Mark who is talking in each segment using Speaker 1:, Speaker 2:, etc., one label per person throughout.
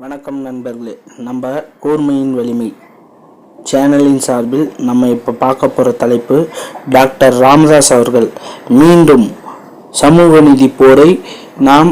Speaker 1: வணக்கம் நண்பர்களே. நம்ம கூர்மையின் வலிமை சேனலின் சார்பில் நம்ம இப்போ பார்க்க போகிற தலைப்பு டாக்டர் ராமதாஸ் அவர்கள். மீண்டும் சமூக நீதி போரை நாம்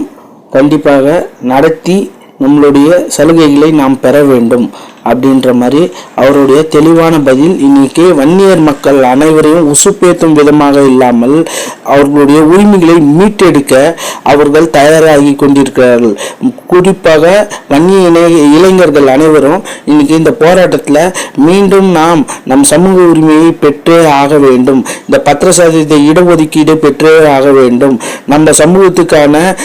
Speaker 1: கண்டிப்பாக நடத்தி நம்மளுடைய சலுகைகளை நாம் பெற வேண்டும். அப்படின்ற மாதிரி அவருடைய தெளிவான பதில் இன்னைக்கு வன்னியர் மக்கள் அனைவரையும் உசுப்பேத்தும் விதமாக இல்லாமல் அவர்களுடைய உரிமைகளை மீட்டெடுக்க அவர்கள் தயாராகி கொண்டிருக்கிறார்கள். குறிப்பாக வன்னிய இணை- இளைஞர்கள் அனைவரும் இன்னைக்கு இந்த போராட்டத்தில் மீண்டும் நாம் நம் சமூக உரிமையை பெற்றே ஆக வேண்டும். இந்த பத்திர சதவீத இடஒதுக்கீடு பெற்றே ஆக வேண்டும். நம்ம சமூகத்துக்கான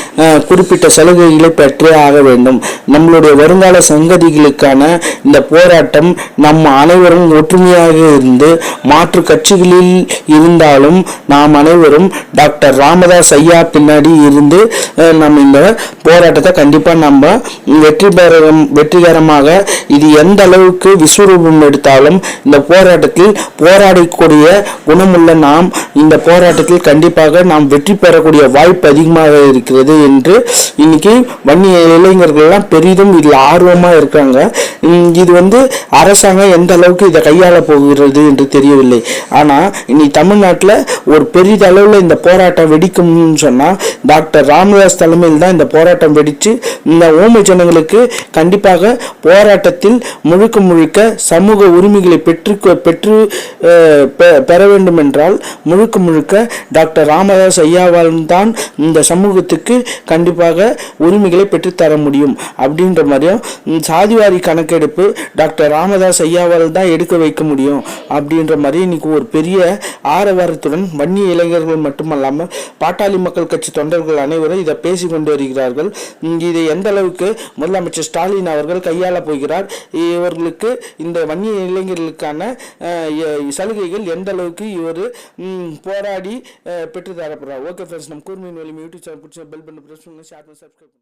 Speaker 1: குறிப்பிட்ட சலுகைகளை பெற்றே ஆக வேண்டும். நம்மளுடைய வருங்கால சங்கதிகளுக்கான இந்த போராட்டம் நம் அனைவரும் ஒற்றுமையாக இருந்து மாற்று கட்சிகளில் இருந்தாலும் நாம் அனைவரும் டாக்டர் ராமதாஸ் ஐயா பின்னாடி இருந்து நம்ம இந்த போராட்டத்தை கண்டிப்பாக நம்ம வெற்றி பெற வெற்றிகரமாக இது எந்த அளவுக்கு விஸ்வரூபம் எடுத்தாலும் இந்த போராட்டத்தில் போராடக்கூடிய குணமுள்ள நாம் இந்த போராட்டத்தில் கண்டிப்பாக நாம் வெற்றி பெறக்கூடிய வாய்ப்பு அதிகமாக இருக்கிறது என்று இன்னைக்கு வன்னிய இளைஞர்கள்லாம் பெரிதும் இதில் ஆர்வமாக இருக்காங்க. இது வந்து அரசாங்கம் எந்த அளவுக்கு இதை கையாள போகிறது என்று தெரியவில்லை. ஆனால் இனி தமிழ்நாட்டில் ஒரு பெரிதளவில் இந்த போராட்டம் வெடிக்கும்னு சொன்னால் டாக்டர் ராமதாஸ் தலைமையில் தான் இந்த போராட்டம் வெடித்து இந்த ஊமை ஜனங்களுக்கு கண்டிப்பாக போராட்டத்தில் முழுக்க முழுக்க சமூக உரிமைகளை பெற்று பெற்று பெ- பெற வேண்டும் என்றால் முழுக்க முழுக்க டாக்டர் ராமதாஸ் ஐயாவால் தான் இந்த சமூகத்துக்கு கண்டிப்பாக உரிமைகளை பெற்றுத்தர முடியும். அப்படின்ற மாதிரியும் சாதிவாரி கணக்கெடுப்பு டாக்டர் ராமதாஸ் ஐயாவால் தான் எடுக்க வைக்க முடியும் அப்படின்ற மாதிரி இன்னைக்கு ஒரு பெரிய ஆரவாரத்துடன் வன்னிய இளைஞர்கள் மட்டுமல்லாமல் பாட்டாளி மக்கள் கட்சி தொண்டர்கள் அனைவரும் இதை பேசி கொண்டு வருகிறார்கள் இதை எந்த அளவுக்கு முதலமைச்சர் ஸ்டாலின் அவர்கள் கையாள போகிறார்? இவர்களுக்கு இந்த வன்னிய இளைஞர்களுக்கான சலுகைகள் எந்த அளவுக்கு இவர் போராடி பெற்று தரப்படுறார்? ஓகே ஃப்ரெண்ட்ஸ் நம்ம கூர்மையின் வலிமை யூடியூப் சேனல் பிடிச்ச பெல் பண்ணி ப்ரெஸ் ஷேர் பண்ணி சப்ஸ்கிரைப்